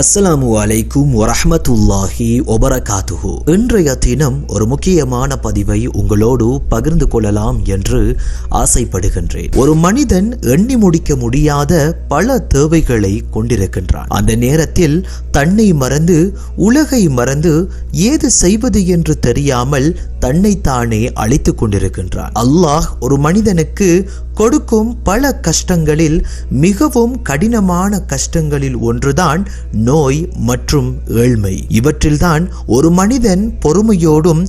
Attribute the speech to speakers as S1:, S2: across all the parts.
S1: அஸ்ஸலாமு அலைக்கும் வரஹமத்துல்லாஹி ஒபரகாத்துஹு இன்றைய தினம் ஒரு முக்கியமான பதிவை உங்களோடு பகிர்ந்து கொள்ளலாம் என்று ஆசைப்படுகின்றேன். ஒரு மனிதன் எண்ணி முடிக்க முடியாத பல தேவைகளை கொண்டிருக்கின்றான். அந்த நேரத்தில் தன்னை மறந்து உலகை மறந்து ஏது செய்வது என்று தெரியாமல் தன்னைத்தானே அழித்து கொண்டிருக்கின்றான் அல்லாஹ் ஒரு மனிதனுக்கு கொடுக்கும் பல கஷ்டங்களில் மிகவும் கடினமான கஷ்டங்களில் ஒன்றுதான் நோய் மற்றும் ஏழ்மை. இவற்றில்தான் ஒரு மனிதன் பொறுமையோடும்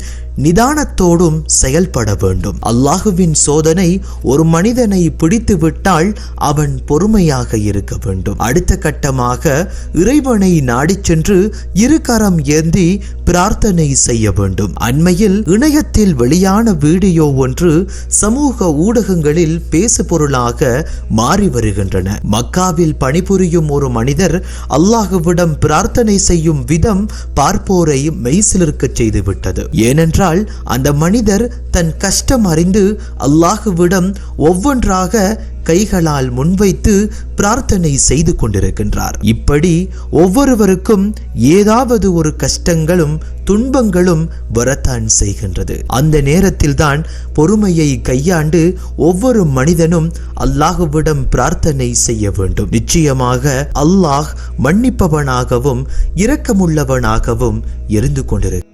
S1: நிதானத்தோடும் செயல்பட வேண்டும். அல்லாஹுவின் சோதனை ஒரு மனிதனை பிடித்து விட்டால் அவன் பொறுமையாக இருக்க வேண்டும். அடுத்த கட்டமாக இறைவனை நாடி சென்று இருகரம் ஏந்தி பிரார்த்தனை செய்ய வேண்டும். அண்மையில் இணையத்தில் வெளியான வீடியோ ஒன்று சமூக ஊடகங்களில் பேசு பொருளாக மாறி வருகின்றன. மக்காவில் பணிபுரியும் ஒரு மனிதர் அல்லாஹுவிடம் பிரார்த்தனை செய்யும் விதம் பார்ப்போரை மெய்சிலிருக்கச் செய்துவிட்டது. ஏனென்றால் அந்த மனிதர் தன் கஷ்டம் அறிந்து அல்லாஹுவிடம் ஒவ்வொன்றாக கைகளால் முன்வைத்து பிரார்த்தனை செய்து கொண்டிருக்கின்றார். இப்படி ஒவ்வொருவருக்கும் ஏதாவது ஒரு கஷ்டங்களும் துன்பங்களும் வரத்தான் செய்கின்றது. அந்த நேரத்தில்தான் பொறுமையை கையாண்டு ஒவ்வொரு மனிதனும் அல்லாஹுவிடம் பிரார்த்தனை செய்ய வேண்டும். நிச்சயமாக அல்லாஹ் மன்னிப்பவனாகவும் இரக்கமுள்ளவனாகவும் இருந்து கொண்டிருக்கிறார்